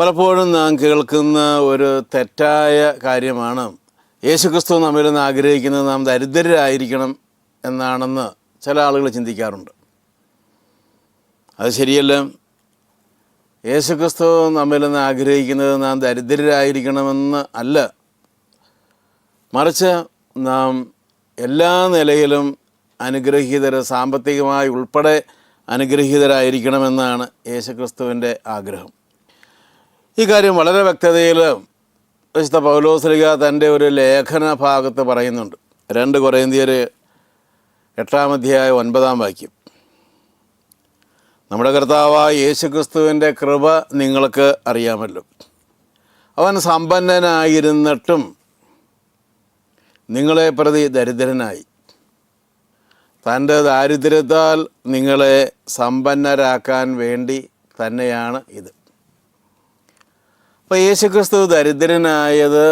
പലപ്പോഴും നാം കേൾക്കുന്ന ഒരു തെറ്റായ കാര്യമാണ്. യേശുക്രിസ്തു നമ്മിൽ നിന്ന് ആഗ്രഹിക്കുന്നത് നാം ദരിദ്രരായിരിക്കണം എന്നാണെന്ന് ചില ആളുകൾ ചിന്തിക്കാറുണ്ട്. അത് ശരിയല്ല. യേശുക്രിസ്തു നമ്മിൽ നിന്ന് ആഗ്രഹിക്കുന്നത് നാം ദരിദ്രരായിരിക്കണമെന്ന് അല്ല. മറിച്ച് നാം എല്ലാ നിലയിലും അനുഗ്രഹീതർ സാമ്പത്തികമായി ഉൾപ്പെടെ അനുഗ്രഹീതരായിരിക്കണമെന്നാണ് യേശുക്രിസ്തുവിന്റെ ആഗ്രഹം. ഈ കാര്യം വളരെ വ്യക്തതയിൽ വിശുദ്ധ പൗലോസ്ലിക തന്റെ ഒരു ലേഖന ഭാഗത്ത് പറയുന്നുണ്ട്. രണ്ട് കുറേന്ത്യർ എട്ടാം അധ്യായ ഒൻപതാം വാക്യം. നമ്മുടെ കർത്താവായ യേശുക്രിസ്തുവിന്റെ കൃപ നിങ്ങൾക്ക് അറിയാമല്ലോ. അവൻ സമ്പന്നനായിരുന്നിട്ടും നിങ്ങളെ പ്രതി ദരിദ്രനായി. തന്റെ ദാരിദ്ര്യത്താൽ നിങ്ങളെ സമ്പന്നരാക്കാൻ വേണ്ടി തന്നെയാണ് ഇത്. അപ്പോൾ യേശുക്രിസ്തു ദരിദ്രനായത്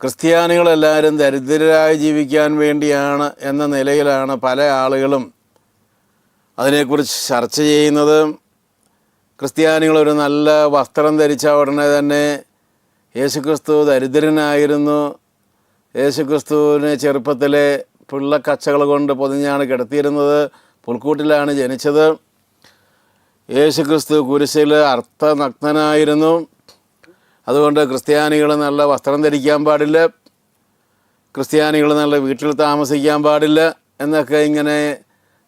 ക്രിസ്ത്യാനികളെല്ലാവരും ദരിദ്രരായി ജീവിക്കാൻ വേണ്ടിയാണ് എന്ന നിലയിലാണ് പല ആളുകളും അതിനെക്കുറിച്ച് ചർച്ച ചെയ്യുന്നത്. ക്രിസ്ത്യാനികൾ ഒരു നല്ല വസ്ത്രം ധരിച്ച ഉടനെ തന്നെ യേശുക്രിസ്തു ദരിദ്രനായിരുന്നു. യേശുക്രിസ്തുവിനെ ചെറുപ്പത്തിലെ പിള്ളക്കച്ചകൾ കൊണ്ട് പൊതിഞ്ഞാണ് കിടത്തിയിരുന്നത്. പുൽക്കൂട്ടിലാണ് ജനിച്ചത്. യേശുക്രിസ്തു കുരിശിൽ അർത്ഥനഗ്നനായിരുന്നു. അതുകൊണ്ട് ക്രിസ്ത്യാനികൾ നല്ല വസ്ത്രം ധരിക്കാൻ പാടില്ല. ക്രിസ്ത്യാനികൾ നല്ല വീട്ടിൽ താമസിക്കാൻ പാടില്ല എന്നൊക്കെ ഇങ്ങനെ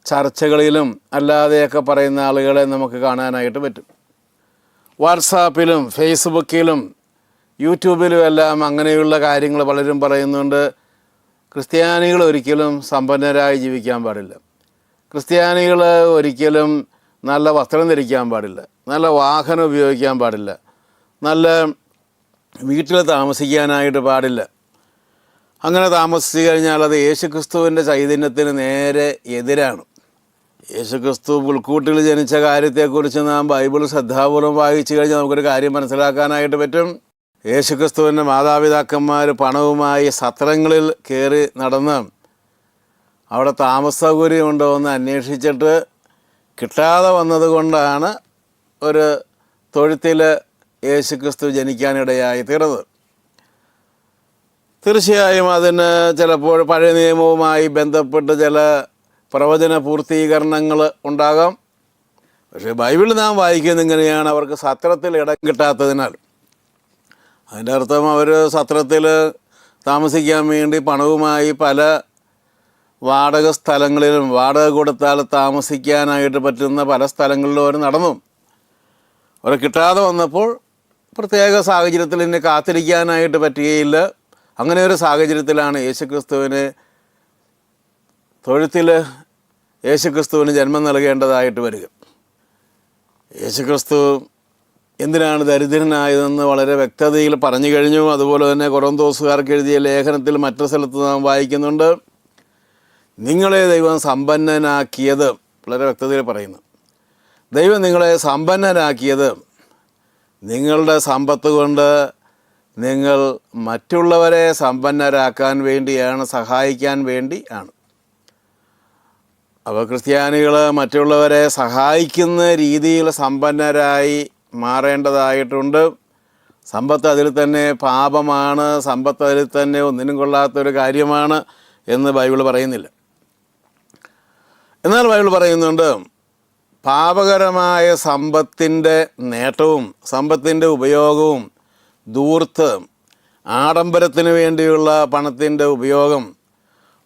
ചർച്ചകളിലും അല്ലാതെയൊക്കെ പറയുന്ന ആളുകളെ നമുക്ക് കാണാനായിട്ട് പറ്റും. വാട്സാപ്പിലും ഫേസ്ബുക്കിലും യൂട്യൂബിലും എല്ലാം അങ്ങനെയുള്ള കാര്യങ്ങൾ പലരും പറയുന്നുണ്ട്. ക്രിസ്ത്യാനികൾ ഒരിക്കലും സമ്പന്നരായി ജീവിക്കാൻ പാടില്ല. ക്രിസ്ത്യാനികൾ ഒരിക്കലും നല്ല വസ്ത്രം ധരിക്കാൻ പാടില്ല. നല്ല വാഹനം ഉപയോഗിക്കാൻ പാടില്ല. നല്ല വീട്ടിൽ താമസിക്കാനായിട്ട് പാടില്ല. അങ്ങനെ താമസിച്ചു കഴിഞ്ഞാൽ അത് യേശുക്രിസ്തുവിന്റെ ചൈതന്യത്തിന് നേരെ എതിരാണ്. യേശുക്രിസ്തു പുൽക്കൂട്ടിൽ ജനിച്ച കാര്യത്തെക്കുറിച്ച് നാം ബൈബിൾ ശ്രദ്ധാപൂർവം വായിച്ചു കഴിഞ്ഞാൽ നമുക്കൊരു കാര്യം മനസ്സിലാക്കാനായിട്ട് പറ്റും. യേശുക്രിസ്തുവിന്റെ മാതാപിതാക്കന്മാർ പണവുമായി സത്രങ്ങളിൽ കയറി നടന്ന് അവിടെ താമസ സൗകര്യമുണ്ടോ എന്ന് അന്വേഷിച്ചിട്ട് കിട്ടാതെ വന്നതുകൊണ്ടാണ് ഒരു തൊഴുത്തിൽ യേശുക്രിസ്തു ജനിക്കാനിടയായി തീർന്നത് തീർച്ചയായും അതിന് ചിലപ്പോൾ പഴയ നിയമവുമായി ബന്ധപ്പെട്ട് ചില പ്രവചന പൂർത്തീകരണങ്ങൾ ഉണ്ടാകാം. പക്ഷേ ബൈബിൾ നാം വായിക്കുന്നത് ഇങ്ങനെയാണ് അവർക്ക് സത്രത്തിൽ ഇടം കിട്ടാത്തതിനാൽ. അതിന്റെ അർത്ഥം അവർ സത്രത്തിൽ താമസിക്കാൻ വേണ്ടി പണവുമായി പല വാടക സ്ഥലങ്ങളിലും വാടക കൊടുത്താൽ താമസിക്കാനായിട്ട് പറ്റുന്ന പല സ്ഥലങ്ങളിലും അവർ നടന്നു. അവർ കിട്ടാതെ വന്നപ്പോൾ പ്രത്യേക സാഹചര്യത്തിൽ എന്നെ കാത്തിരിക്കാനായിട്ട് പറ്റുകയില്ല. അങ്ങനെ ഒരു സാഹചര്യത്തിലാണ് യേശുക്രിസ്തുവിന് തൊഴുത്തിൽ യേശുക്രിസ്തുവിന് ജന്മം നൽകേണ്ടതായിട്ട് വരിക. യേശുക്രിസ്തു എന്തിനാണ് ദരിദ്രനായതെന്ന് വളരെ വ്യക്തതയിൽ പറഞ്ഞു കഴിഞ്ഞു. അതുപോലെ തന്നെ കൊറന്തോസുകാർക്ക് എഴുതിയ ലേഖനത്തിൽ മറ്റൊരു സ്ഥലത്ത് നാം വായിക്കുന്നുണ്ട്. നിങ്ങളെ ദൈവം സമ്പന്നനാക്കിയത് വളരെ വ്യക്തതയിൽ പറയുന്നു. ദൈവം നിങ്ങളെ സമ്പന്നനാക്കിയത് നിങ്ങളുടെ സമ്പത്ത് കൊണ്ട് നിങ്ങൾ മറ്റുള്ളവരെ സമ്പന്നരാക്കാൻ വേണ്ടിയാണ് സഹായിക്കാൻ വേണ്ടി ആണ്. അപ്പോൾ ക്രിസ്ത്യാനികൾ മറ്റുള്ളവരെ സഹായിക്കുന്ന രീതിയിൽ സമ്പന്നരായി മാറേണ്ടതായിട്ടുണ്ട്. സമ്പത്ത് അതിൽ തന്നെ പാപമാണ് സമ്പത്ത് അതിൽ തന്നെ ഒന്നിനും കൊള്ളാത്തൊരു കാര്യമാണ് എന്ന് ബൈബിൾ പറയുന്നില്ല. എന്നാൽ ബൈബിൾ പറയുന്നുണ്ട് പാപകരമായ സമ്പത്തിന്റെ നേട്ടവും സമ്പത്തിന്റെ ഉപയോഗവും ദൂർത്ത് ആഡംബരത്തിന് വേണ്ടിയുള്ള പണത്തിന്റെ ഉപയോഗം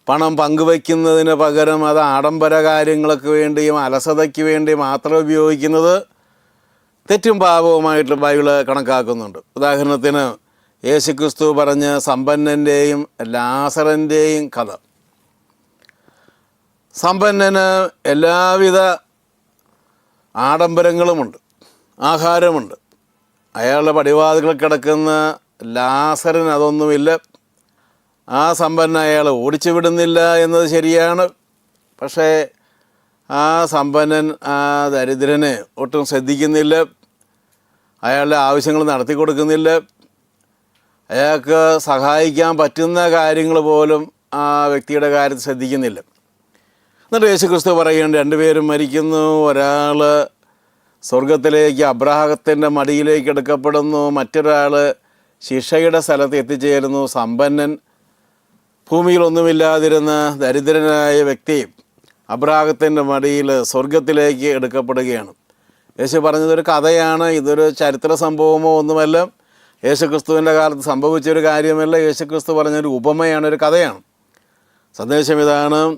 പണം പങ്കുവയ്ക്കുന്നതിന് പകരം അത് ആഡംബര കാര്യങ്ങൾക്ക് വേണ്ടിയും അലസതയ്ക്ക് വേണ്ടി മാത്രം ഉപയോഗിക്കുന്നത് തെറ്റും പാപവുമായിട്ട് ബൈബിൾ കണക്കാക്കുന്നുണ്ട്. ഉദാഹരണത്തിന് യേശുക്രിസ്തു പറഞ്ഞ സമ്പന്നന്റെയും ലാസറിന്റെയും കഥ. സമ്പന്നന് എല്ലാവിധ ആഡംബരങ്ങളുമുണ്ട് ആഹാരമുണ്ട്. അയാളുടെ പടിവാതികൾ കിടക്കുന്ന ലാസറിന് അതൊന്നുമില്ല. ആ സമ്പന്ന അയാൾ ഓടിച്ചു വിടുന്നില്ല എന്നത് ശരിയാണ്. പക്ഷേ ആ സമ്പന്നൻ ആ ദരിദ്രനെ ഒട്ടും ശ്രദ്ധിക്കുന്നില്ല. അയാളുടെ ആവശ്യങ്ങൾ നടത്തി കൊടുക്കുന്നില്ല. അയാൾക്ക് സഹായിക്കാൻ പറ്റുന്ന കാര്യങ്ങൾ പോലും ആ വ്യക്തിയുടെ കാര്യത്തിൽ ശ്രദ്ധിക്കുന്നില്ല. എന്നിട്ട് യേശു ക്രിസ്തു പറയുകയാണ് രണ്ടുപേരും മരിക്കുന്നു. ഒരാൾ സ്വർഗത്തിലേക്ക് അബ്രാഹത്തിന്റെ മടിയിലേക്ക് എടുക്കപ്പെടുന്നു. മറ്റൊരാൾ ശിക്ഷയുടെ സ്ഥലത്ത് എത്തിച്ചേരുന്നു. സമ്പന്നൻ ഭൂമിയിലൊന്നുമില്ലാതിരുന്ന ദരിദ്രനായ വ്യക്തി അബ്രാഹത്തിന്റെ മടിയിൽ സ്വർഗത്തിലേക്ക് എടുക്കപ്പെടുകയാണ്. യേശു പറഞ്ഞതൊരു കഥയാണ്. ഇതൊരു ചരിത്ര സംഭവമോ ഒന്നുമല്ല. യേശുക്രിസ്തുവിന്റെ കാലത്ത് സംഭവിച്ചൊരു കാര്യമല്ല. യേശുക്രിസ്തു പറഞ്ഞൊരു ഉപമയാണ് ഒരു കഥയാണ്. സന്ദേശം ഇതാണ്.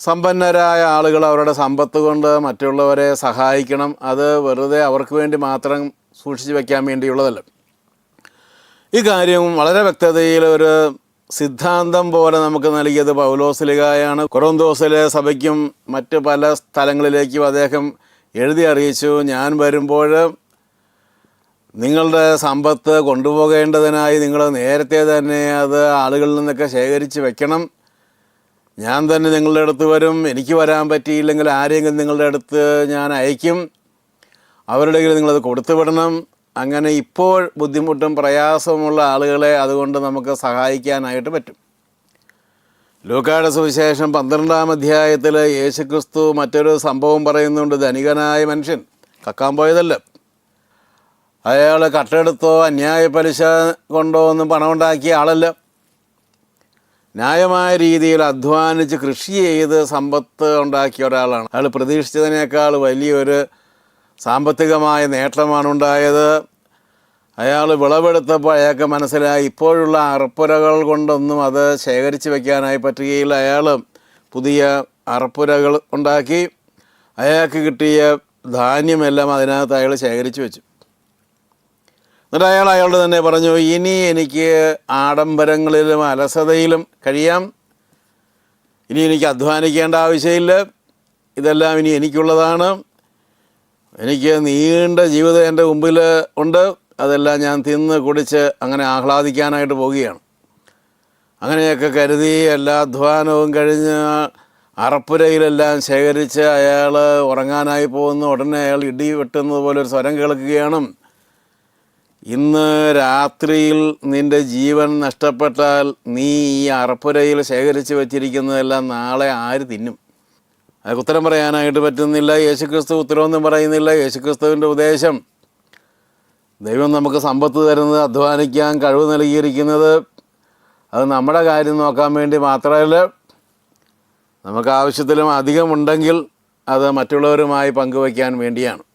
സമ്പന്നരായ ആളുകൾ അവരുടെ സമ്പത്ത് കൊണ്ട് മറ്റുള്ളവരെ സഹായിക്കണം. അത് വെറുതെ അവർക്ക് വേണ്ടി മാത്രം സൂക്ഷിച്ചു വയ്ക്കാൻ വേണ്ടിയുള്ളതല്ല. ഈ കാര്യം വളരെ വ്യക്തതയിൽ ഒരു സിദ്ധാന്തം പോലെ നമുക്ക് നൽകിയത് പൗലോസ്ലികായാണ് കൊറോന്തോസിലെ സഭയ്ക്കും മറ്റ് പല സ്ഥലങ്ങളിലേക്കും അദ്ദേഹം എഴുതി അറിയിച്ചു. ഞാൻ വരുമ്പോൾ നിങ്ങളുടെ സമ്പത്ത് കൊണ്ടുപോകേണ്ടതിനായി നിങ്ങൾ നേരത്തെ തന്നെ അത് ആളുകളിൽ നിന്നൊക്കെ ശേഖരിച്ച് വെക്കണം. ഞാൻ തന്നെ നിങ്ങളുടെ അടുത്ത് വരും. എനിക്ക് വരാൻ പറ്റിയില്ലെങ്കിൽ ആരെങ്കിലും നിങ്ങളുടെ അടുത്ത് ഞാൻ അയക്കും. അവരുടെ കയ്യിൽ നിങ്ങളത് കൊടുത്തു വിടണം. അങ്ങനെ ഇപ്പോൾ ബുദ്ധിമുട്ടും പ്രയാസമുള്ള ആളുകളെ അതുകൊണ്ട് നമുക്ക് സഹായിക്കാനായിട്ട് പറ്റും. ലൂക്കായുടെ സുവിശേഷം പന്ത്രണ്ടാം അധ്യായത്തിൽ യേശുക്രിസ്തു മറ്റൊരു സംഭവം പറയുന്നുണ്ട്. ധനികനായ മനുഷ്യൻ കക്കാൻ പോയതല്ല. അയാൾ കട്ടെടുത്തോ അന്യായ പലിശ കൊണ്ടോ ഒന്നും പണമുണ്ടാക്കിയ ആളല്ല. ന്യായമായ രീതിയിൽ അധ്വാനിച്ച് കൃഷി ചെയ്ത് സമ്പത്ത് ഉണ്ടാക്കിയ ഒരാളാണ്. അയാൾ പ്രതീക്ഷിച്ചതിനേക്കാൾ വലിയൊരു സാമ്പത്തികമായ നേട്ടമാണ് ഉണ്ടായത്. അയാൾ വിളവെടുത്തപ്പോൾ അയാൾക്ക് മനസ്സിലായി ഇപ്പോഴുള്ള അറപ്പുരകൾ കൊണ്ടൊന്നും അത് ശേഖരിച്ച് വെക്കാനായി പറ്റുകയില്ല. അയാൾ പുതിയ അറപ്പുരകൾ ഉണ്ടാക്കി അയാൾക്ക് കിട്ടിയ ധാന്യമെല്ലാം അതിനകത്ത് അയാൾ ശേഖരിച്ച് വെച്ചു. എന്നിട്ട് അയാൾ അയാളോട് തന്നെ പറഞ്ഞു ഇനി എനിക്ക് ആഡംബരങ്ങളിലും അലസതയിലും കഴിയാം. ഇനി എനിക്ക് അധ്വാനിക്കേണ്ട ആവശ്യമില്ല. ഇതെല്ലാം ഇനി എനിക്കുള്ളതാണ്. എനിക്ക് നീണ്ട ജീവിതം എന്റെ മുമ്പിൽ ഉണ്ട്. അതെല്ലാം ഞാൻ തിന്ന് കുടിച്ച് അങ്ങനെ ആഹ്ലാദിക്കാനായിട്ട് പോവുകയാണ്. അങ്ങനെയൊക്കെ കരുതി എല്ലാ അധ്വാനവും കഴിഞ്ഞ് അറപ്പുരയിലെല്ലാം ശേഖരിച്ച് അയാൾ ഉറങ്ങാനായി പോകുന്നു ഉടനെ അയാൾ ഇടി വെട്ടുന്നത് പോലെ ഒരു സ്വരം കേൾക്കുകയാണ്. ഇന്ന് രാത്രിയിൽ നിന്റെ ജീവൻ നഷ്ടപ്പെട്ടാൽ നീ ഈ അറപ്പുരയിൽ ശേഖരിച്ച് വെച്ചിരിക്കുന്നതെല്ലാം നാളെ ആര് തിന്നും? അതൊക്കെ ഉത്തരം പറയാനായിട്ട് പറ്റുന്നില്ല. യേശുക്രിസ്തു ഉത്തരവൊന്നും പറയുന്നില്ല. യേശുക്രിസ്തുവിന്റെ ഉപദേശം. ദൈവം നമുക്ക് സമ്പത്ത് തരുന്നത് അധ്വാനിക്കാൻ കഴിവ് നൽകിയിരിക്കുന്നത്. അത് നമ്മുടെ കാര്യം നോക്കാൻ വേണ്ടി മാത്രമല്ല നമുക്ക് ആവശ്യത്തിലും അധികമുണ്ടെങ്കിൽ അത് മറ്റുള്ളവരുമായി പങ്കുവയ്ക്കാൻ വേണ്ടിയാണ്.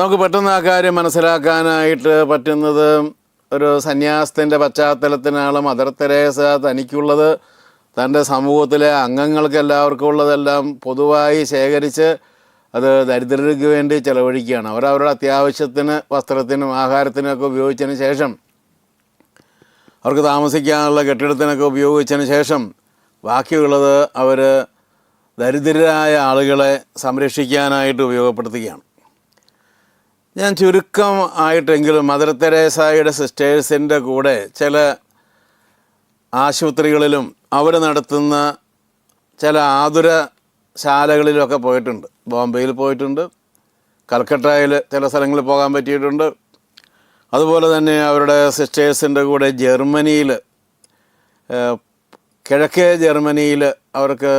നമുക്ക് പെട്ടെന്ന് ആ കാര്യം മനസ്സിലാക്കാനായിട്ട് പറ്റുന്നത് ഒരു സന്യാസത്തിന്റെ പശ്ചാത്തലത്തിനാണ് മദർ തെരേസ തനിക്കുള്ളത്. തന്റെ സമൂഹത്തിലെ അംഗങ്ങൾക്ക് എല്ലാവർക്കും ഉള്ളതെല്ലാം പൊതുവായി ശേഖരിച്ച് അത് ദരിദ്രർക്ക് വേണ്ടി ചിലവഴിക്കുകയാണ്. അവരവരുടെ അത്യാവശ്യത്തിന് വസ്ത്രത്തിനും ആഹാരത്തിനൊക്കെ ഉപയോഗിച്ചതിന് ശേഷം അവർക്ക് താമസിക്കാനുള്ള കെട്ടിടത്തിനൊക്കെ ഉപയോഗിച്ചതിന് ശേഷം ബാക്കിയുള്ളത് അവർ ദരിദ്രരായ ആളുകളെ സംരക്ഷിക്കാനായിട്ട് ഉപയോഗപ്പെടുത്തുകയാണ്. ഞാൻ ചുരുക്കം ആയിട്ടെങ്കിലും മദർ തെരേസായുടെ സിസ്റ്റേഴ്സിന്റെ കൂടെ ചില ആശുപത്രികളിലും അവർ നടത്തുന്ന ചില ആതുര ശാലകളിലൊക്കെ പോയിട്ടുണ്ട്. ബോംബെയിൽ പോയിട്ടുണ്ട്. കൽക്കട്ടയിൽ ചില സ്ഥലങ്ങളിൽ പോകാൻ പറ്റിയിട്ടുണ്ട്. അതുപോലെ തന്നെ അവരുടെ സിസ്റ്റേഴ്സിന്റെ കൂടെ ജർമ്മനിയിൽ കിഴക്കേ ജർമ്മനിയിൽ അവർക്ക്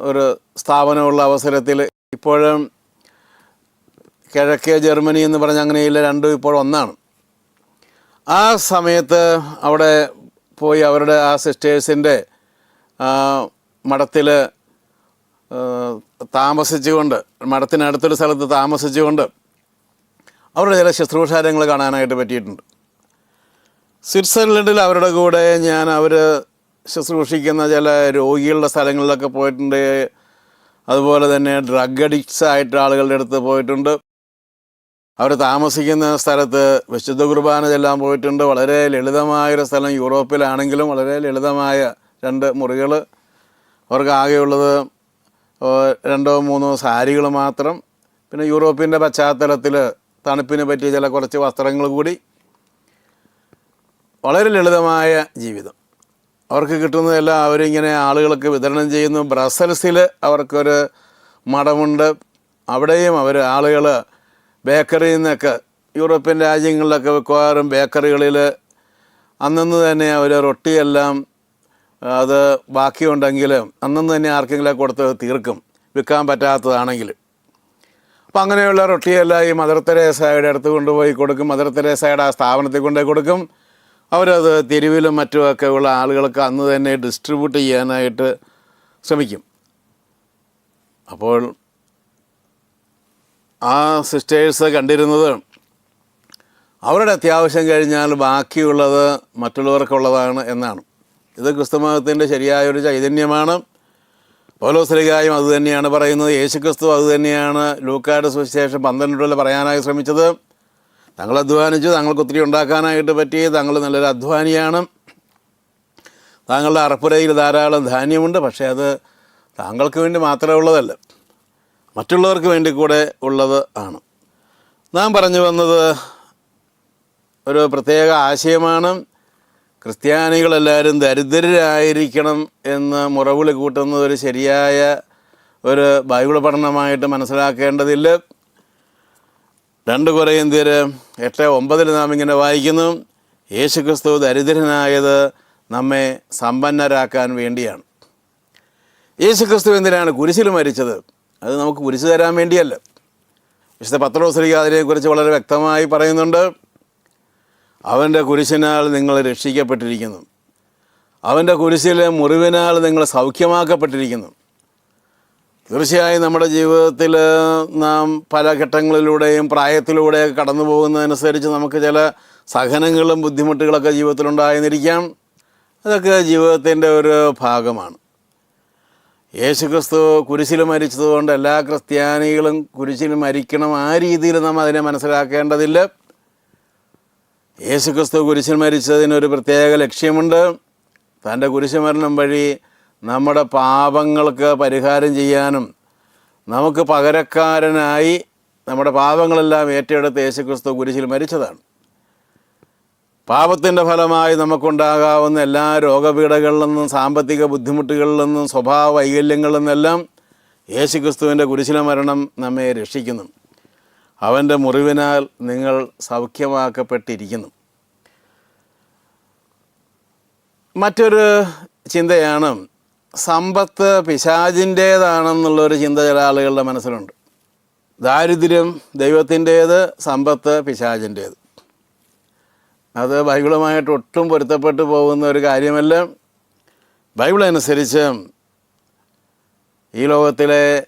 ഒരു സ്ഥാപനമുള്ള അവസരത്തിൽ ഇപ്പോഴും കിഴക്കേ ജർമ്മനി എന്ന് പറഞ്ഞ അങ്ങനെയില്ല രണ്ടും ഇപ്പോൾ ഒന്നാണ്. ആ സമയത്ത് അവിടെ പോയി അവരുടെ ആ സിസ്റ്റേഴ്സിന്റെ മഠത്തിൽ താമസിച്ചുകൊണ്ട് മഠത്തിനടുത്തൊരു സ്ഥലത്ത് താമസിച്ചുകൊണ്ട് അവരുടെ ചില ശുശ്രൂഷാരങ്ങൾ കാണാനായിട്ട് പറ്റിയിട്ടുണ്ട്. സ്വിറ്റ്സർലൻഡിൽ അവരുടെ കൂടെ ഞാൻ അവർ ശുശ്രൂഷിക്കുന്ന ചില രോഗികളുടെ സ്ഥലങ്ങളിലൊക്കെ പോയിട്ടുണ്ട്. അതുപോലെ തന്നെ ഡ്രഗ് അഡിക്ട്സ് ആയിട്ട് ആളുകളുടെ അടുത്ത് പോയിട്ടുണ്ട്. അവർ താമസിക്കുന്ന സ്ഥലത്ത് വിശുദ്ധ കുർബാന ചെല്ലാൻ പോയിട്ടുണ്ട്. വളരെ ലളിതമായൊരു സ്ഥലം യൂറോപ്പിലാണെങ്കിലും വളരെ ലളിതമായ രണ്ട് മുറികൾ. അവർക്ക് ആകെയുള്ളത് രണ്ടോ മൂന്നോ സാരികൾ മാത്രം. പിന്നെ യൂറോപ്പിന്റെ പശ്ചാത്തലത്തിൽ തണുപ്പിന് പറ്റിയ ചില കുറച്ച് വസ്ത്രങ്ങൾ കൂടി. വളരെ ലളിതമായ ജീവിതം. അവർക്ക് കിട്ടുന്നതെല്ലാം അവരിങ്ങനെ ആളുകൾക്ക് വിതരണം ചെയ്യുന്നു. ബ്രസൽസിൽ അവർക്കൊരു മഠമുണ്ട്. അവിടെയും അവർ ആളുകൾ ബേക്കറിയിൽ നിന്നൊക്കെ യൂറോപ്യൻ രാജ്യങ്ങളിലൊക്കെ മിക്കവാറും ബേക്കറികളിൽ അന്നു തന്നെ അവർ റൊട്ടിയെല്ലാം അത് ബാക്കിയുണ്ടെങ്കിൽ അന്നു തന്നെ ആർക്കെങ്കിലും കൊടുത്ത് തീർക്കും വിൽക്കാൻ പറ്റാത്തതാണെങ്കിൽ. അപ്പം അങ്ങനെയുള്ള റൊട്ടിയെല്ലാം ഈ മദർ തെരേസയുടെ അടുത്ത് കൊണ്ടുപോയി കൊടുക്കും മദർ തെരേസയുടെ ആ സ്ഥാപനത്തിൽ കൊണ്ടുപോയി കൊടുക്കും. അവരത് തെരുവിലും മറ്റുമൊക്കെ ഉള്ള ആളുകൾക്ക് അന്ന് തന്നെ ഡിസ്ട്രിബ്യൂട്ട് ചെയ്യാനായിട്ട് ശ്രമിക്കും. അപ്പോൾ ആ സിസ്റ്റേഴ്സ് കണ്ടിരുന്നത് അവരുടെ അത്യാവശ്യം കഴിഞ്ഞാൽ ബാക്കിയുള്ളത് മറ്റുള്ളവർക്കുള്ളതാണ് എന്നാണ്. ഇത് ക്രിസ്തുമതത്തിന്റെ ശരിയായൊരു ചൈതന്യമാണ്. പൗലോസ്ലികായും അത് തന്നെയാണ് പറയുന്നത്. യേശുക്രിസ്തു അത് തന്നെയാണ് ലൂക്കാട് സുവിശേഷം പന്ത്രണ്ടിൽ പറയാനായി ശ്രമിച്ചത്. തങ്ങൾ അധ്വാനിച്ചു തങ്ങൾക്ക് ഒത്തിരി ഉണ്ടാക്കാനായിട്ട് പറ്റി തങ്ങൾ നല്ലൊരു അധ്വാനിയാണ്. താങ്കളുടെ അറപ്പുരയിൽ ധാരാളം ധാന്യമുണ്ട് പക്ഷേ അത് താങ്കൾക്ക് വേണ്ടി മാത്രമേ ഉള്ളതല്ല. മറ്റുള്ളവർക്ക് വേണ്ടി കൂടെ ഉള്ളത് ആണ്. നാം പറഞ്ഞു വന്നത് ഒരു പ്രത്യേക ആശയമാണ്. ക്രിസ്ത്യാനികളെല്ലാവരും ദരിദ്രരായിരിക്കണം എന്ന് മുറവിളി കൂട്ടുന്നത് ഒരു ശരിയായ ഒരു ബൈബിൾ പഠനമായിട്ട് മനസ്സിലാക്കേണ്ടതില്ല. രണ്ട് കുറേന്ത്യർ എട്ട് ഒമ്പതിൽ നാം ഇങ്ങനെ വായിക്കുന്നു യേശുക്രിസ്തു ദരിദ്രനായത് നമ്മെ സമ്പന്നരാക്കാൻ വേണ്ടിയാണ്. യേശുക്രിസ്തു എന്തിനാണ് കുരിശിൽ മരിച്ചത്? അത് നമുക്ക് കുരിശു തരാൻ വേണ്ടിയല്ല. വിശുദ്ധ പത്രോസ്ലിക അതിനെക്കുറിച്ച് വളരെ വ്യക്തമായി പറയുന്നുണ്ട്. അവന്റെ കുരിശിനാൽ നിങ്ങൾ രക്ഷിക്കപ്പെട്ടിരിക്കുന്നു. അവന്റെ കുരിശിലെ മുറിവിനാൽ നിങ്ങൾ സൗഖ്യമാക്കപ്പെട്ടിരിക്കുന്നു. തീർച്ചയായും നമ്മുടെ ജീവിതത്തിൽ നാം പല ഘട്ടങ്ങളിലൂടെയും പ്രായത്തിലൂടെയൊക്കെ കടന്നു പോകുന്നതനുസരിച്ച് നമുക്ക് ചില സഹനങ്ങളും ബുദ്ധിമുട്ടുകളൊക്കെ ജീവിതത്തിലുണ്ടായിരുന്നിരിക്കാം അതൊക്കെ ജീവിതത്തിന്റെ ഒരു ഭാഗമാണ്. യേശുക്രിസ്തു കുരിശിൽ മരിച്ചതുകൊണ്ട് എല്ലാ ക്രിസ്ത്യാനികളും കുരിശിൽ മരിക്കണം ആ രീതിയിൽ നാം അതിനെ മനസ്സിലാക്കേണ്ടതില്ല. യേശുക്രിസ്തു കുരിശിൽ മരിച്ചതിനൊരു പ്രത്യേക ലക്ഷ്യമുണ്ട്. തന്റെ കുരിശുമരണം വഴി നമ്മുടെ പാപങ്ങൾക്ക് പരിഹാരം ചെയ്യാനും നമുക്ക് പകരക്കാരനായി നമ്മുടെ പാപങ്ങളെല്ലാം ഏറ്റെടുത്ത് യേശുക്രിസ്തു കുരിശിൽ മരിച്ചതാണ്. പാപത്തിന്റെ ഫലമായി നമുക്കുണ്ടാകാവുന്ന എല്ലാ രോഗപീഠകളിൽ നിന്നും സാമ്പത്തിക ബുദ്ധിമുട്ടുകളിൽ നിന്നും സ്വഭാവ വൈകല്യങ്ങളിൽ നിന്നെല്ലാം യേശുക്രിസ്തുവിന്റെ കുരിശില മരണം നമ്മെ രക്ഷിക്കുന്നു. അവന്റെ മുറിവിനാൽ നിങ്ങൾ സൗഖ്യമാക്കപ്പെട്ടിരിക്കുന്നു. മറ്റൊരു ചിന്തയാണ് സമ്പത്ത് പിശാചിന്റേതാണെന്നുള്ളൊരു ചിന്ത ചില ആളുകളുടെ മനസ്സിലുണ്ട്. ദാരിദ്ര്യം ദൈവത്തിന്റേത് സമ്പത്ത് പിശാചിന്റേത്. അത് ബൈബിളുമായിട്ട് ഒട്ടും പൊരുത്തപ്പെട്ടു പോകുന്ന ഒരു കാര്യമല്ല. ബൈബിൾ അനുസരിച്ച് ഈ ലോകത്തിലെ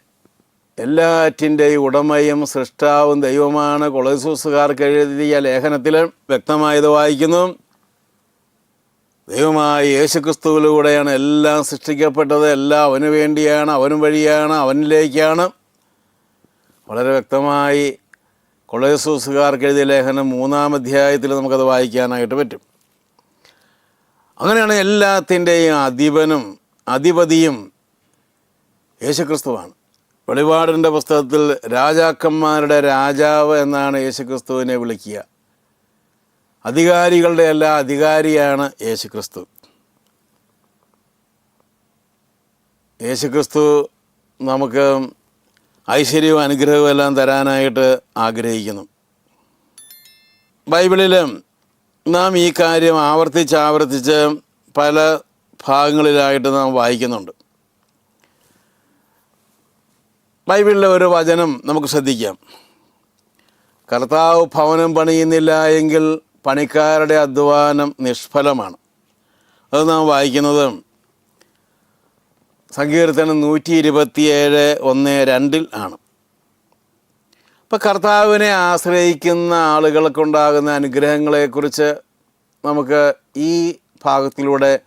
എല്ലാറ്റിന്റെയും ഉടമയും സൃഷ്ടാവും ദൈവമാണ് കൊളസൂസുകാർക്ക് എഴുതിയ ലേഖനത്തിൽ വ്യക്തമായത് വായിക്കുന്നു. ദൈവമായ യേശുക്രിസ്തുവിലൂടെയാണ് എല്ലാം സൃഷ്ടിക്കപ്പെട്ടത്. എല്ലാം അവന് വേണ്ടിയാണ് അവനും വഴിയാണ് അവനിലേക്കാണ്. വളരെ വ്യക്തമായി കൊളേസൂസുകാർക്ക് എഴുതിയ ലേഖനം മൂന്നാം അധ്യായത്തിൽ നമുക്കത് വായിക്കാനായിട്ട് പറ്റും. അങ്ങനെയാണ് എല്ലാത്തിന്റെയും അധിപനും അധിപതിയും യേശുക്രിസ്തുവാണ്. വെളിപാടിന്റെ പുസ്തകത്തിൽ രാജാക്കന്മാരുടെ രാജാവ് എന്നാണ് യേശുക്രിസ്തുവിനെ വിളിക്കുക. അധികാരികളുടെ എല്ലാ അധികാരിയാണ് യേശുക്രിസ്തു. യേശുക്രിസ്തു നമുക്ക് ഐശ്വര്യവും അനുഗ്രഹവും എല്ലാം തരാനായിട്ട് ആഗ്രഹിക്കുന്നു. ബൈബിളിൽ നാം ഈ കാര്യം ആവർത്തിച്ച് ആവർത്തിച്ച് പല ഭാഗങ്ങളിലായിട്ട് നാം വായിക്കുന്നുണ്ട്. ബൈബിളിലെ ഒരു വചനം നമുക്ക് ശ്രദ്ധിക്കാം. കർത്താവ് ഭവനം പണിയുന്നില്ല എങ്കിൽ പണിക്കാരുടെ അധ്വാനം നിഷ്ഫലമാണ്. അത് നാം വായിക്കുന്നത് സങ്കീർത്തനം നൂറ്റി ഇരുപത്തിയേഴ് ഒന്ന് രണ്ടിൽ ആണ്. അപ്പം കർത്താവിനെ ആശ്രയിക്കുന്ന ആളുകൾക്കുണ്ടാകുന്ന അനുഗ്രഹങ്ങളെക്കുറിച്ച് നമുക്ക് ഈ ഭാഗത്തിലൂടെ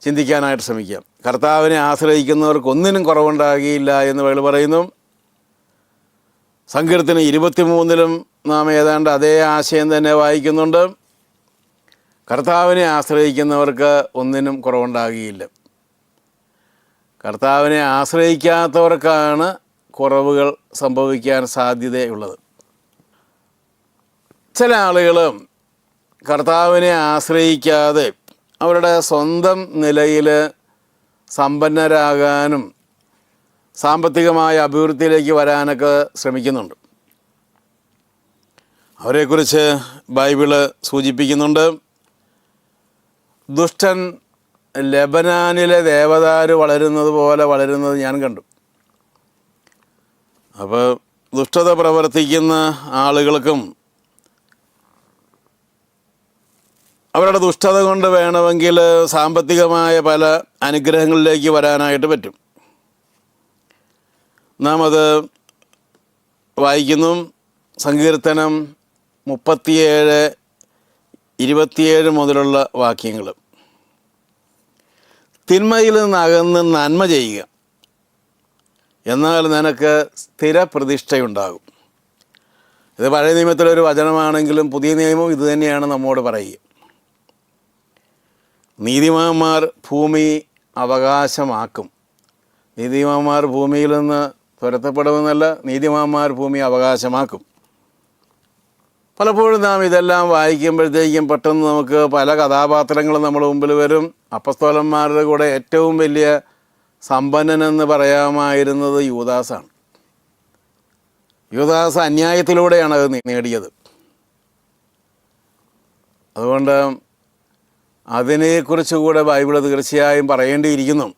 ചിന്തിക്കാനായിട്ട് ശ്രമിക്കാം. കർത്താവിനെ ആശ്രയിക്കുന്നവർക്ക് ഒന്നിനും കുറവുണ്ടാകിയില്ല എന്ന് വേൾ പറയുന്നു. സങ്കീർത്തനം ഇരുപത്തിമൂന്നിലും നാം ഏതാണ്ട് അതേ ആശയം തന്നെ വായിക്കുന്നുണ്ട്. കർത്താവിനെ ആശ്രയിക്കുന്നവർക്ക് ഒന്നിനും കുറവുണ്ടാകുകയില്ല കർത്താവിനെ ആശ്രയിക്കാത്തവർക്കാണ് കുറവുകൾ സംഭവിക്കാൻ സാധ്യതയുള്ളത്. ചില ആളുകൾ കർത്താവിനെ ആശ്രയിക്കാതെ അവരുടെ സ്വന്തം നിലയിൽ സമ്പന്നരാകാനും സാമ്പത്തികമായ അഭിവൃദ്ധിയിലേക്ക് വരാനൊക്കെ ശ്രമിക്കുന്നുണ്ട്. അവരെക്കുറിച്ച് ബൈബിൾ സൂചിപ്പിക്കുന്നുണ്ട്. ദുഷ്ടൻ ലെബനാനിലെ ദേവദാര് വളരുന്നത് പോലെ വളരുന്നത് ഞാൻ കണ്ടു. അപ്പോൾ ദുഷ്ടത പ്രവർത്തിക്കുന്ന ആളുകൾക്കും അവരുടെ ദുഷ്ടത കൊണ്ട് വേണമെങ്കിൽ സാമ്പത്തികമായ പല അനുഗ്രഹങ്ങളിലേക്ക് വരാനായിട്ട് പറ്റും. നാം അത് വായിക്കുന്നു. സങ്കീർത്തനം മുപ്പത്തിയേഴ് ഇരുപത്തിയേഴ് മുതലുള്ള വാക്യങ്ങൾ തിന്മയിൽ നിന്ന് അകന്ന് നന്മ ചെയ്യുക. എന്നാൽ നിനക്ക് സ്ഥിരപ്രതിഷ്ഠയുണ്ടാകും. ഇത് പഴയ നിയമത്തിലൊരു വചനമാണെങ്കിലും പുതിയ നിയമം ഇതുതന്നെയാണ് നമ്മോട് പറയുക. നീതിമാന്മാർ ഭൂമി അവകാശമാക്കും. നീതിമാന്മാർ ഭൂമിയിൽ നിന്ന് തുരത്തപ്പെടുമെന്നല്ല നീതിമാന്മാർ ഭൂമി അവകാശമാക്കും. പലപ്പോഴും നാം ഇതെല്ലാം വായിക്കുമ്പോഴത്തേക്കും പെട്ടെന്ന് നമുക്ക് പല കഥാപാത്രങ്ങളും നമ്മുടെ മുമ്പിൽ വരും. അപ്പസ്തോലന്മാരുടെ കൂടെ ഏറ്റവും വലിയ സമ്പന്നനെന്ന് പറയാമായിരുന്നത് യുവദാസാണ് യുവദാസ് അന്യായത്തിലൂടെയാണ് അത് നേടിയത്. അതുകൊണ്ട് അതിനെക്കുറിച്ച് കൂടെ ബൈബിൾ തീർച്ചയായും പറയേണ്ടിയിരിക്കുന്നു.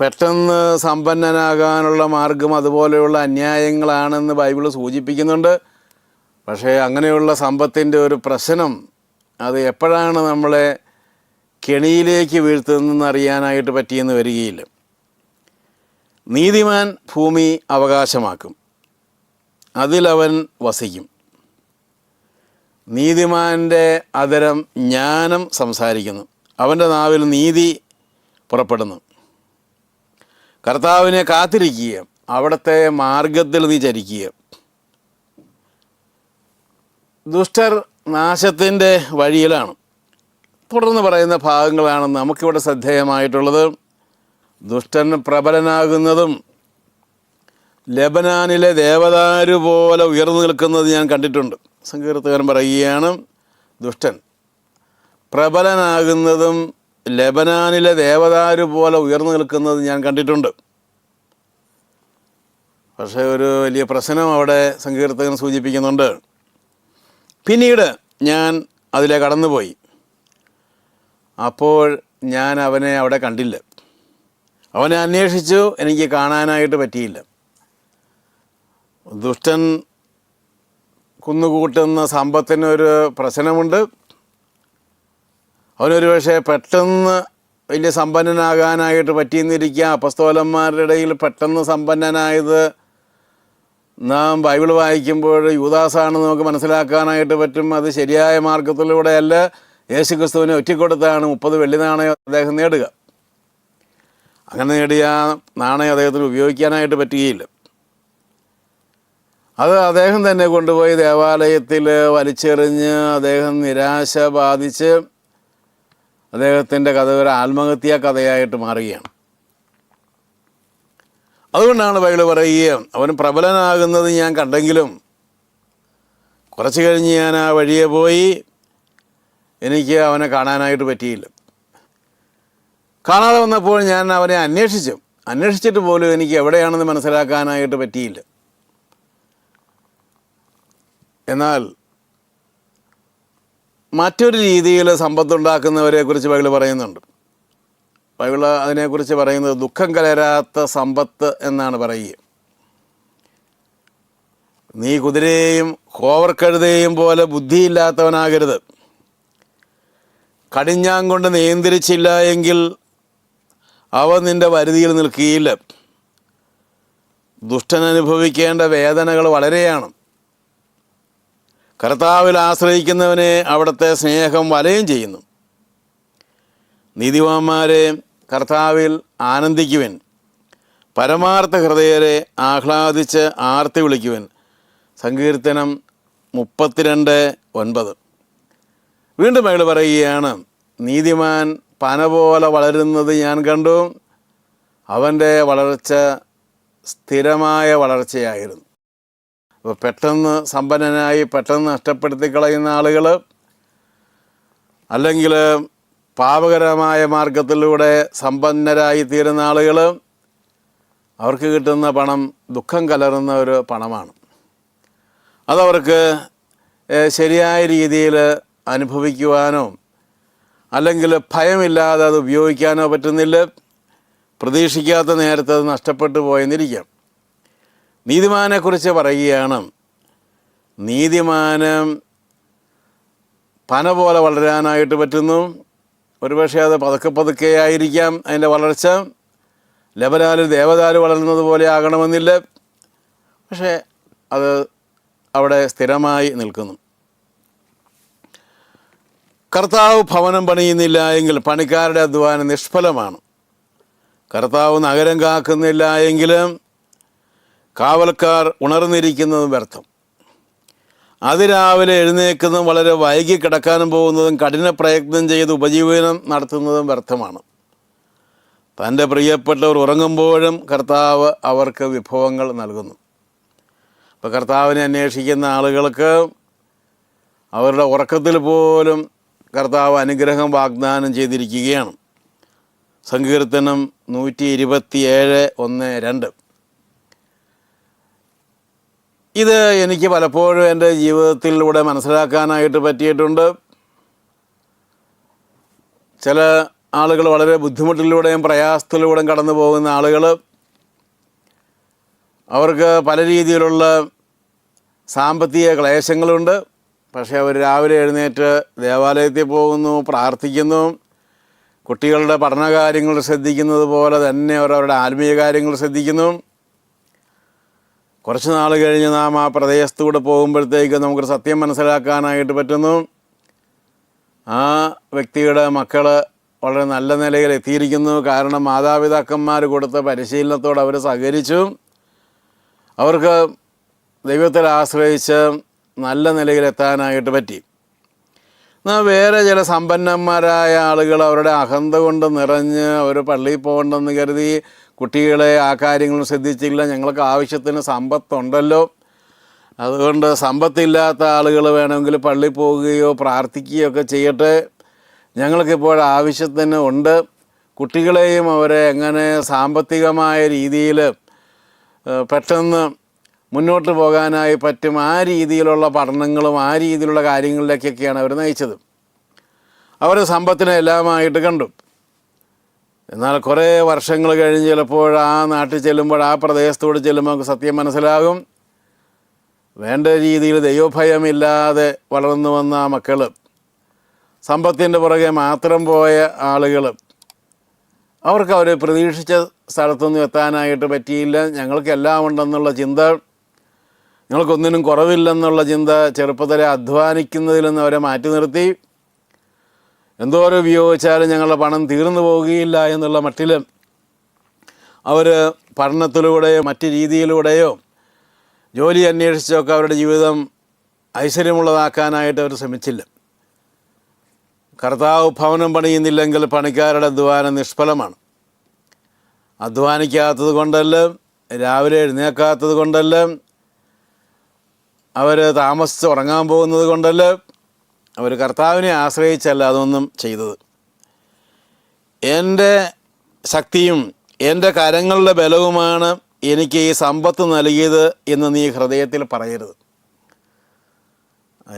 പെട്ടെന്ന് സമ്പന്നനാകാനുള്ള മാർഗം അതുപോലെയുള്ള അന്യായങ്ങളാണെന്ന് ബൈബിൾ സൂചിപ്പിക്കുന്നുണ്ട്. പക്ഷേ അങ്ങനെയുള്ള സമ്പത്തിന്റെ ഒരു പ്രശ്നം അത് എപ്പോഴാണ് നമ്മളെ കെണിയിലേക്ക് വീഴ്ത്തുന്നതെന്ന് അറിയാനായിട്ട് പറ്റിയെന്ന് വരികയില്ല. നീതിമാൻ ഭൂമി അവകാശമാക്കും. അതിലവൻ വസിക്കും. നീതിമാന്റെ അതരം ജ്ഞാനം സംസാരിക്കുന്നു. അവന്റെ നാവിൽ നീതി പുറപ്പെടുന്നു. കർത്താവിനെ കാത്തിരിക്കുക അവിടുത്തെ മാർഗത്തിൽ നീ ചരിക്കുക ദുഷ്ടർ നാശത്തിന്റെ വഴിയിലാണ്. തുടർന്ന് പറയുന്ന ഭാഗങ്ങളാണ് നമുക്കിവിടെ ശ്രദ്ധേയമായിട്ടുള്ളത്. ദുഷ്ടൻ പ്രബലനാകുന്നതും ലബനാനിലെ ദേവദാരു പോലെ ഉയർന്നു നിൽക്കുന്നത് ഞാൻ കണ്ടിട്ടുണ്ട്. സങ്കീർത്തകൻ പറയുകയാണ് ദുഷ്ടൻ പ്രബലനാകുന്നതും ലബനാനിലെ ദേവദാരു പോലെ ഉയർന്നു നിൽക്കുന്നത് ഞാൻ കണ്ടിട്ടുണ്ട്. പക്ഷേ ഒരു വലിയ പ്രശ്നം അവിടെ സങ്കീർത്തകൻ സൂചിപ്പിക്കുന്നുണ്ട്. പിന്നീട് ഞാൻ അതിലെ കടന്നുപോയി. അപ്പോൾ ഞാൻ അവനെ അവിടെ കണ്ടില്ല. അവനെ അന്വേഷിച്ചു എനിക്ക് കാണാനായിട്ട് പറ്റിയില്ല. ദുഷ്ടൻ കുന്നുകൂട്ടുന്ന സമ്പത്തിനൊരു പ്രശ്നമുണ്ട്. അവനൊരു പക്ഷേ പെട്ടെന്ന് വലിയ സമ്പന്നനാകാനായിട്ട് പറ്റിയെന്നിരിക്കുക അപ്പസ്തോലന്മാരുടെ ഇടയിൽ പെട്ടെന്ന് സമ്പന്നനായത് നാം ബൈബിൾ വായിക്കുമ്പോൾ യൂദാസാണെന്ന് നമുക്ക് മനസ്സിലാക്കാനായിട്ട് പറ്റും. അത് ശരിയായ മാർഗത്തിലൂടെയല്ല യേശു ക്രിസ്തുവിനെ ഒറ്റിക്കൊടുത്താണ് മുപ്പത് വെള്ളി നാണയം അദ്ദേഹം നേടുക. അങ്ങനെ നേടിയ നാണയം അദ്ദേഹത്തിന് ഉപയോഗിക്കാനായിട്ട് പറ്റുകയില്ല. അത് അദ്ദേഹം തന്നെ കൊണ്ടുപോയി ദേവാലയത്തിൽ വലിച്ചെറിഞ്ഞ് അദ്ദേഹം നിരാശ ബാധിച്ച് അദ്ദേഹത്തിന്റെ കഥ ഒരു ആത്മഹത്യാ കഥയായിട്ട് മാറുകയാണ്. അതുകൊണ്ടാണ് ബൈബിൾ പറയുക അവൻ പ്രബലനാകുന്നത് ഞാൻ കണ്ടെങ്കിലും കുറച്ച് കഴിഞ്ഞ് ഞാൻ ആ വഴിയെ പോയി എനിക്ക് അവനെ കാണാനായിട്ട് പറ്റിയില്ല. കാണാതെ വന്നപ്പോൾ ഞാൻ അവനെ അന്വേഷിച്ചു. അന്വേഷിച്ചിട്ട് പോലും എനിക്ക് എവിടെയാണെന്ന് മനസ്സിലാക്കാനായിട്ട് പറ്റിയില്ല. എന്നാൽ മറ്റൊരു രീതിയിൽ സമ്പത്തുണ്ടാക്കുന്നവരെ കുറിച്ച് ബൈബിൾ പറയുന്നുണ്ട്. ബൈബിൾ അതിനെക്കുറിച്ച് പറയുന്നത് ദുഃഖം കലരാത്ത സമ്പത്ത് എന്നാണ് പറയുക. നീ കുതിരയെയും ഹോവർക്കഴുതയെയും പോലെ ബുദ്ധിയില്ലാത്തവനാകരുത്. കടിഞ്ഞാൻ കൊണ്ട് നിയന്ത്രിച്ചില്ല എങ്കിൽ അവ നിന്റെ വരുതിയിൽ നിൽക്കുകയില്ല. ദുഷ്ടൻ അനുഭവിക്കേണ്ട വേദനകൾ വളരെയാണ്. കർത്താവിൽ ആശ്രയിക്കുന്നവനെ അവിടുത്തെ സ്നേഹം വലയും ചെയ്യുന്നു. നീതിമാന്മാരെ കർത്താവിൽ ആനന്ദിക്കുവൻ. പരമാർത്ഥ ഹൃദയരെ ആഹ്ലാദിച്ച് ആർത്തി വിളിക്കുവൻ. സങ്കീർത്തനം മുപ്പത്തിരണ്ട് ഒൻപത്. വീണ്ടും അയാൾ പറയുകയാണ് നീതിമാൻ പന പോലെ വളരുന്നത് ഞാൻ കണ്ടു. അവന്റെ വളർച്ച സ്ഥിരമായ വളർച്ചയായിരുന്നു. അപ്പോൾ പെട്ടെന്ന് സമ്പന്നനായി പെട്ടെന്ന് നഷ്ടപ്പെടുത്തി കളയുന്ന ആളുകൾ അല്ലെങ്കിൽ പാപകരമായ മാർഗത്തിലൂടെ സമ്പന്നരായി തീരുന്ന ആളുകൾ അവർക്ക് കിട്ടുന്ന പണം ദുഃഖം കലർന്ന ഒരു പണമാണ്. അതവർക്ക് ശരിയായ രീതിയിൽ അനുഭവിക്കുവാനോ അല്ലെങ്കിൽ ഭയമില്ലാതെ അത് ഉപയോഗിക്കാനോ പറ്റുന്നില്ല. പ്രതീക്ഷിക്കാത്ത നേരത്തെ അത് നഷ്ടപ്പെട്ടു പോയെന്നിരിക്കാം. നീതിമാനെക്കുറിച്ച് പറയുകയാണ്. നീതിമാനം പന പോലെ വളരാനായിട്ട് പറ്റുന്നു. ഒരുപക്ഷെ അത് പതുക്കെ പതുക്കെ ആയിരിക്കാം അതിന്റെ വളർച്ച. ലബനാലിൽ ദേവദാൽ വളരുന്നത് പോലെ ആകണമെന്നില്ല. പക്ഷേ അത് അവിടെ സ്ഥിരമായി നിൽക്കുന്നു. കർത്താവ് ഭവനം പണിയുന്നില്ല എങ്കിൽ പണിക്കാരുടെ അധ്വാനം നിഷ്ഫലമാണ്. കർത്താവ് നഗരം കാക്കുന്നില്ല എങ്കിലും കാവൽക്കാർ ഉണർന്നിരിക്കുന്നതും വ്യർത്ഥം. അതിരാവിലെ എഴുന്നേക്കുന്നതും വളരെ വൈകി കിടക്കാനും പോകുന്നതും കഠിന പ്രയത്നം ചെയ്ത് ഉപജീവനം നടത്തുന്നതും വ്യർത്ഥമാണ്. തന്റെ പ്രിയപ്പെട്ടവർ ഉറങ്ങുമ്പോഴും കർത്താവ് അവർക്ക് വിഭവങ്ങൾ നൽകുന്നു. അപ്പോൾ കർത്താവിനെ അന്വേഷിക്കുന്ന ആളുകൾക്ക് അവരുടെ ഉറക്കത്തിൽ പോലും കർത്താവ് അനുഗ്രഹം വാഗ്ദാനം ചെയ്തിരിക്കുകയാണ്. സങ്കീർത്തനം നൂറ്റി ഇരുപത്തിയേഴ് ഒന്ന് രണ്ട്. ഇത് എനിക്ക് പലപ്പോഴും എന്റെ ജീവിതത്തിലൂടെ മനസ്സിലാക്കാനായിട്ട് പറ്റിയിട്ടുണ്ട്. ചില ആളുകൾ വളരെ ബുദ്ധിമുട്ടിലൂടെയും പ്രയാസത്തിലൂടെയും കടന്നു പോകുന്ന ആളുകൾ അവർക്ക് പല രീതിയിലുള്ള സാമ്പത്തിക ക്ലേശങ്ങളുണ്ട്. പക്ഷേ അവർ രാവിലെ എഴുന്നേറ്റ് ദേവാലയത്തിൽ പോകുന്നു പ്രാർത്ഥിക്കുന്നു. കുട്ടികളുടെ പഠനകാര്യങ്ങൾ ശ്രദ്ധിക്കുന്നത് പോലെ തന്നെ അവർ അവരുടെ ആത്മീയ കാര്യങ്ങൾ ശ്രദ്ധിക്കുന്നു. കുറച്ച് നാൾ കഴിഞ്ഞ് നാം ആ പ്രദേശത്തൂടെ പോകുമ്പോഴത്തേക്ക് നമുക്ക് സത്യം മനസ്സിലാക്കാനായിട്ട് പറ്റുന്നു. ആ വ്യക്തിയുടെ മക്കൾ വളരെ നല്ല നിലയിൽ എത്തിയിരിക്കുന്നു. കാരണം മാതാപിതാക്കന്മാർ കൊടുത്ത പരിശീലനത്തോട് അവർ സഹകരിച്ചു. അവർക്ക് ദൈവത്തിൽ ആശ്രയിച്ച് നല്ല നിലയിലെത്താനായിട്ട് പറ്റി. എന്നാൽ വേറെ ചില സമ്പന്നന്മാരായ ആളുകൾ അവരുടെ അഹന്ത കൊണ്ട് നിറഞ്ഞ് അവർ പള്ളിയിൽ പോകണ്ടെന്ന് കരുതി കുട്ടികളെ ആ കാര്യങ്ങൾ ശ്രദ്ധിച്ചില്ല. ഞങ്ങൾക്ക് ആവശ്യത്തിന് സമ്പത്തുണ്ടല്ലോ. അതുകൊണ്ട് സമ്പത്തില്ലാത്ത ആളുകൾ വേണമെങ്കിൽ പള്ളി പോവുകയോ പ്രാർത്ഥിക്കുകയോ ഒക്കെ ചെയ്യട്ടെ. ഞങ്ങൾക്കിപ്പോൾ ആവശ്യത്തിന് ഉണ്ട്. കുട്ടികളെയും അവരെ എങ്ങനെ സാമ്പത്തികമായ രീതിയിൽ പെട്ടെന്ന് മുന്നോട്ട് പോകാനായി പറ്റും ആ രീതിയിലുള്ള പഠനങ്ങളും ആ രീതിയിലുള്ള കാര്യങ്ങളിലേക്കൊക്കെയാണ് അവർ നയിച്ചത്. അവർ സമ്പത്തിനെ എല്ലാമായിട്ട് കണ്ടു. എന്നാൽ കുറേ വർഷങ്ങൾ കഴിഞ്ഞ് ചിലപ്പോൾ ആ നാട്ടിൽ ചെല്ലുമ്പോൾ ആ പ്രദേശത്തോട് ചെല്ലുമ്പോൾ നമുക്ക് സത്യം മനസ്സിലാകും. വേണ്ട രീതിയിൽ ദൈവഭയമില്ലാതെ വളർന്നു വന്ന ആ മക്കൾ. സമ്പത്തിന്റെ പുറകെ മാത്രം പോയ ആളുകൾ. അവർക്ക് അവർ പ്രതീക്ഷിച്ച സ്ഥലത്തൊന്നും എത്താനായിട്ട് പറ്റിയില്ല. ഞങ്ങൾക്ക് എല്ലാം ഉണ്ടെന്നുള്ള ചിന്ത. ഞങ്ങൾക്കൊന്നിനും കുറവില്ലെന്നുള്ള ചിന്ത ചെറുപ്പത്തിലെ അധ്വാനിക്കുന്നതിൽ നിന്ന് അവരെ മാറ്റി നിർത്തി. എന്തോരം ഉപയോഗിച്ചാലും ഞങ്ങളുടെ പണം തീർന്നു പോവുകയില്ല എന്നുള്ള മട്ടിൽ അവർ പഠനത്തിലൂടെയോ മറ്റ് രീതിയിലൂടെയോ ജോലി അന്വേഷിച്ചൊക്കെ അവരുടെ ജീവിതം ഐശ്വര്യമുള്ളതാക്കാനായിട്ട് അവർ ശ്രമിച്ചില്ല. കർത്താവ് ഭവനം പണിയുന്നില്ലെങ്കിൽ പണിക്കാരുടെ അധ്വാനം നിഷ്ഫലമാണ്. അധ്വാനിക്കാത്തത് കൊണ്ടല്ല രാവിലെ എഴുന്നേക്കാത്തത് കൊണ്ടല്ല അവർ താമസിച്ച് ഉറങ്ങാൻ പോകുന്നത് കൊണ്ടല്ല അവർ കർത്താവിനെ ആശ്രയിച്ചല്ല അതൊന്നും ചെയ്തത്. എന്റെ ശക്തിയും എന്റെ കരങ്ങളുടെ ബലവുമാണ് എനിക്ക് ഈ സമ്പത്ത് നൽകിയത് എന്ന് നീ ഹൃദയത്തിൽ പറയരുത്.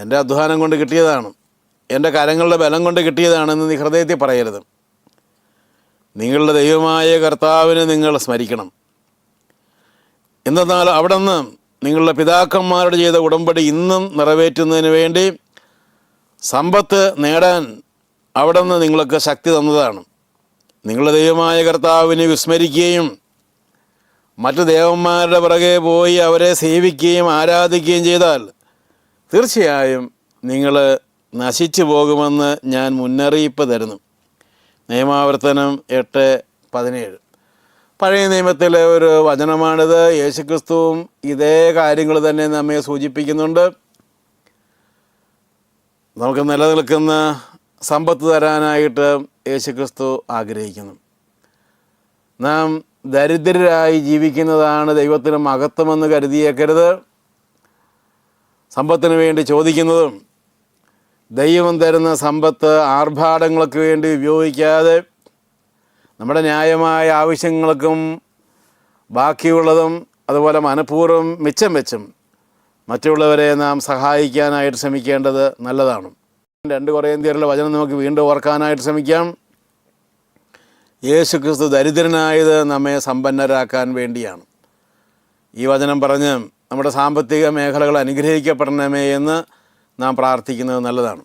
എന്റെ അധ്വാനം കൊണ്ട് കിട്ടിയതാണ് എന്റെ കരങ്ങളുടെ ബലം കൊണ്ട് കിട്ടിയതാണെന്ന് നീ ഹൃദയത്തിൽ പറയരുത്. നിങ്ങളുടെ ദൈവമായ കർത്താവിനെ നിങ്ങൾ സ്മരിക്കണം. എന്തെന്നാൽ അവിടെ നിന്ന് നിങ്ങളുടെ പിതാക്കന്മാരുടെ ചെയ്ത ഉടമ്പടി ഇന്നും നിറവേറ്റുന്നതിന് വേണ്ടി സമ്പത്ത് നേടാൻ അവിടെ നിന്ന് നിങ്ങൾക്ക് ശക്തി തന്നതാണ്. നിങ്ങളുടെ ദൈവമായ കർത്താവിനെ വിസ്മരിക്കുകയും മറ്റു ദേവന്മാരുടെ പുറകെ പോയി അവരെ സേവിക്കുകയും ആരാധിക്കുകയും ചെയ്താൽ തീർച്ചയായും നിങ്ങൾ നശിച്ചു പോകുമെന്ന് ഞാൻ മുന്നറിയിപ്പ് തരുന്നു. നിയമാവർത്തനം എട്ട് പതിനേഴ്. പഴയ നിയമത്തിലെ ഒരു വചനമാണിത്. യേശുക്രിസ്തുവും ഇതേ കാര്യങ്ങൾ തന്നെ നമ്മെ സൂചിപ്പിക്കുന്നുണ്ട്. നമുക്ക് നിലനിൽക്കുന്ന സമ്പത്ത് തരാനായിട്ട് യേശുക്രിസ്തു ആഗ്രഹിക്കുന്നു. നാം ദരിദ്രരായി ജീവിക്കുന്നതാണ് ദൈവത്തിന് മഹത്വമെന്ന് കരുതിയേക്കരുത്. സമ്പത്തിന് വേണ്ടി ചോദിക്കുന്നതും ദൈവം തരുന്ന സമ്പത്ത് ആർഭാടങ്ങൾക്ക് വേണ്ടി ഉപയോഗിക്കാതെ നമ്മുടെ ന്യായമായ ആവശ്യങ്ങൾക്കും ബാക്കിയുള്ളതും അതുപോലെ മനഃപൂർവം മിച്ചം വെച്ചും മറ്റുള്ളവരെ നാം സഹായിക്കാനായിട്ട് ശ്രമിക്കേണ്ടത് നല്ലതാണ്. രണ്ട് കുറേന്ത്യരുടെ വചനം നമുക്ക് വീണ്ടും ഓർക്കാനായിട്ട് ശ്രമിക്കാം. യേശു ക്രിസ്തു ദരിദ്രനായത് നമ്മെ സമ്പന്നരാക്കാൻ വേണ്ടിയാണ്. ഈ വചനം പറഞ്ഞ് നമ്മുടെ സാമ്പത്തിക മേഖലകൾ അനുഗ്രഹിക്കപ്പെടണമേ എന്ന് നാം പ്രാർത്ഥിക്കുന്നത് നല്ലതാണ്.